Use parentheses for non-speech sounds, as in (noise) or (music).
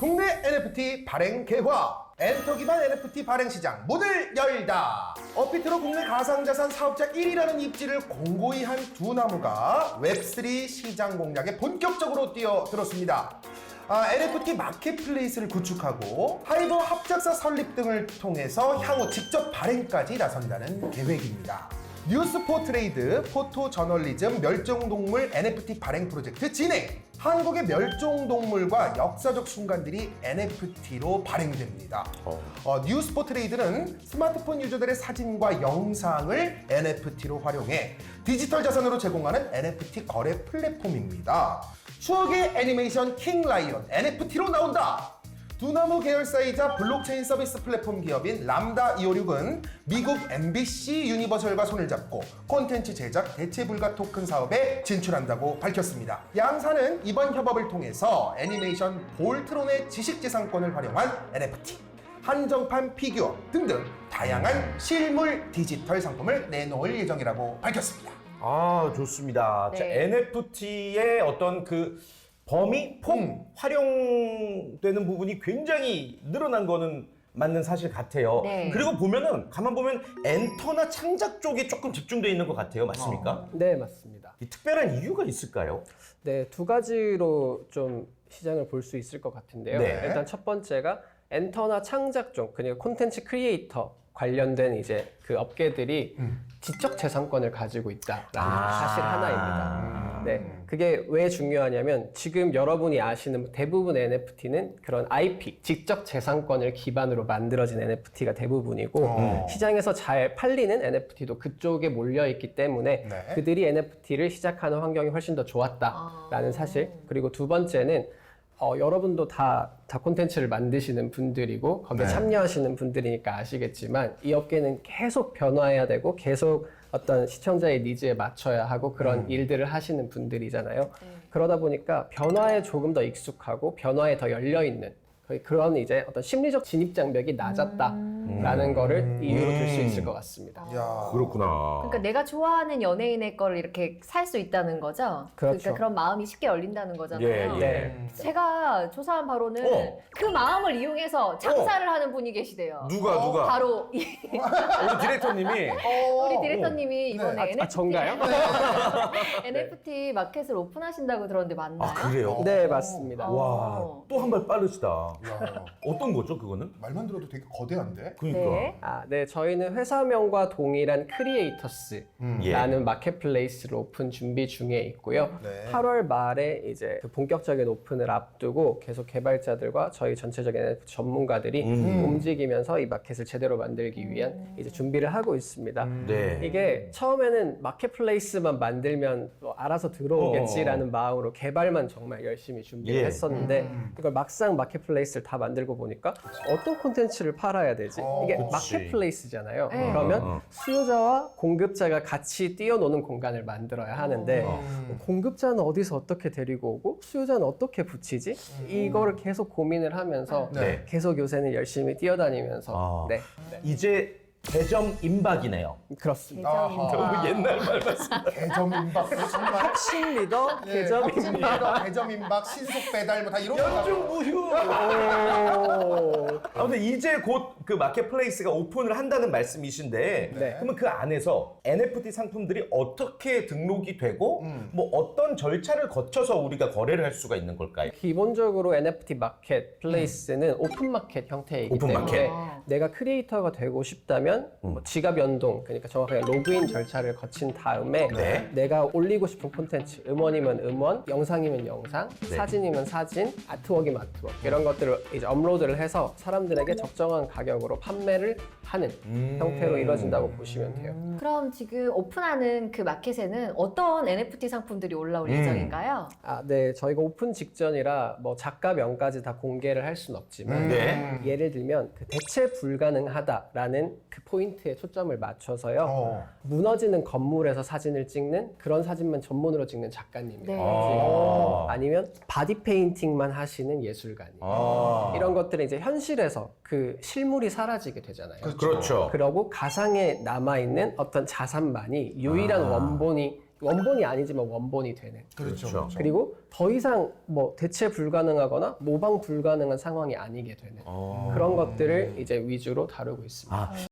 국내 NFT 발행 개화. 엔터 기반 NFT 발행 시장 문을 열다. 업비트로 국내 가상자산 사업자 1위라는 입지를 공고히 한 두 나무가 웹3 시장 공략에 본격적으로 뛰어들었습니다. 아, NFT 마켓플레이스를 구축하고 하이버 합작사 설립 등을 통해서 향후 직접 발행까지 나선다는 계획입니다. 뉴스포 트레이드, 포토 저널리즘, 멸종동물 NFT 발행 프로젝트 진행! 한국의 멸종동물과 역사적 순간들이 NFT로 발행됩니다. 어, 뉴스포 트레이드는 스마트폰 유저들의 사진과 영상을 NFT로 활용해 디지털 자산으로 제공하는 NFT 거래 플랫폼입니다. 추억의 애니메이션 킹 라이언 NFT로 나온다! 두나무 계열사이자 블록체인 서비스 플랫폼 기업인 람다 256은 미국 MBC 유니버설과 손을 잡고 콘텐츠 제작 대체 불가 토큰 사업에 진출한다고 밝혔습니다. 양사는 이번 협업을 통해서 애니메이션 볼트론의 지식재산권을 활용한 NFT, 한정판 피규어 등등 다양한 실물 디지털 상품을 내놓을 예정이라고 밝혔습니다. 아 좋습니다. 자, 네. NFT의 어떤 그 범위, 폭, 음. 활용되는 부분이 굉장히 늘어난 거는 맞는 사실 같아요. 네. 그리고 보면은 가만 보면 엔터나 창작 쪽에 조금 집중돼 있는 것 같아요. 맞습니까? 네, 맞습니다. 이 특별한 이유가 있을까요? 네, 두 가지로 좀 시장을 볼 수 있을 것 같은데요. 네. 일단 첫 번째가 엔터나 창작 쪽, 그러니까 콘텐츠 크리에이터 관련된 이제 그 업계들이 지적 재산권을 가지고 있다라는 아. 사실 하나입니다. 네, 그게 왜 중요하냐면 지금 여러분이 아시는 대부분 NFT는 그런 IP, 지적 재산권을 기반으로 만들어진 NFT가 대부분이고 어. 시장에서 잘 팔리는 NFT도 그쪽에 몰려 있기 때문에 네. 그들이 NFT를 시작하는 환경이 훨씬 더 좋았다라는 사실. 그리고 두 번째는 어, 여러분도 다, 다 콘텐츠를 만드시는 분들이고 거기에 네. 참여하시는 분들이니까 아시겠지만 이 업계는 계속 변화해야 되고 계속 어떤 시청자의 니즈에 맞춰야 하고 그런 일들을 하시는 분들이잖아요. 그러다 보니까 변화에 조금 더 익숙하고 변화에 더 열려 있는 그런 이제 어떤 심리적 진입 장벽이 낮았다라는 거를 이유로 들 수 있을 것 같습니다. 야. 그렇구나. 그러니까 내가 좋아하는 연예인의 거를 이렇게 살 수 있다는 거죠. 그렇죠. 러니까 그런 마음이 쉽게 열린다는 거잖아요. 예, 예. 네. 제가 조사한 바로는 어. 그 마음을 이용해서 장사를 하는 분이 계시대요. 누가, 어, 누가? 바로 이- (laughs) 우리 디렉터님이 (laughs) 우리 디렉터님이 이번에 아, NFT, 아, 정가요? (laughs) NFT 마켓을 오픈하신다고 들었는데 맞나요? 아 그래요? 네, 맞습니다. 어. 와, 또 한 발 빠르시다. 야. 어떤 거죠, 그거는? 말만 들어도 되게 거대한데? 그러니까. 네. 아, 네, 저희는 회사명과 동일한 크리에이터스라는 예. 마켓플레이스를 오픈 준비 중에 있고요. 네. 8월 말에 이제 그 본격적인 오픈을 앞두고 계속 개발자들과 저희 전체적인 전문가들이 음. 움직이면서 이 마켓을 제대로 만들기 위한 이제 준비를 하고 있습니다. 네. 이게 처음에는 마켓플레이스만 만들면 뭐 알아서 들어오겠지라는 마음으로 개발만 정말 열심히 준비를 예. 했었는데 이걸 막상 마켓플레이스 를 다 만들고 보니까 어떤 콘텐츠를 팔아야 되지? 어, 이게 그치. 마켓플레이스잖아요. 네. 그러면 어, 어. 수요자와 공급자가 같이 뛰어노는 공간을 만들어야 하는데 어. 공급자는 어디서 어떻게 데리고 오고 수요자는 어떻게 붙이지? 이거를 계속 고민을 하면서 네. 계속 요새는 열심히 뛰어다니면서 아. 네 이제 대점 임박이네요. 그렇습니다. 너무 옛날 말 같습니다. (laughs) 개점 임박 정말 핵심 리더 예, 개점 혁신 리더, 개점 임박, 신속 배달 뭐 다 이런 거. 연중 무휴. 아, 근데 이제 곧 그 마켓플레이스가 오픈을 한다는 말씀이신데, 네. 그러면 그 안에서 NFT 상품들이 어떻게 등록이 되고, 음. 뭐 어떤 절차를 거쳐서 우리가 거래를 할 수가 있는 걸까요? 기본적으로 NFT 마켓 플레이스는 오픈 마켓 형태이기 오픈 때문에 마켓. 아. 내가 크리에이터가 되고 싶다면 음. 뭐 지갑 연동 그러니까 정확하게 로그인 절차를 거친 다음에 네. 내가 올리고 싶은 콘텐츠 음원이면 음원 영상이면 영상 네. 사진이면 사진 아트웍이면 아트웍 이런 것들을 이제 업로드를 해서 사람들에게 적정한 가격으로 판매를 하는 음. 형태로 이루어진다고 보시면 돼요. 그럼 지금 오픈하는 그 마켓에는 어떤 NFT 상품들이 올라올 음. 예정인가요? 아, 네. 저희가 오픈 직전이라 뭐 작가 명까지 다 공개를 할 수는 없지만 네. 예를 들면 그 대체 불가능하다라는 그 포인트에 초점을 맞춰서요. 어. 무너지는 건물에서 사진을 찍는 그런 사진만 전문으로 찍는 작가님이라든지 네. 아. 아니면 바디 페인팅만 하시는 예술가님 아. 이런 것들은 이제 현실에서 그 실물이 사라지게 되잖아요. 그렇죠. 그러고 가상에 남아있는 어떤 자산만이 유일한 아. 원본이 원본이 아니지만 원본이 되는 그렇죠. 그렇죠. 그리고 더 이상 뭐 대체 불가능하거나 모방 불가능한 상황이 아니게 되는 어. 그런 것들을 이제 위주로 다루고 있습니다. 아,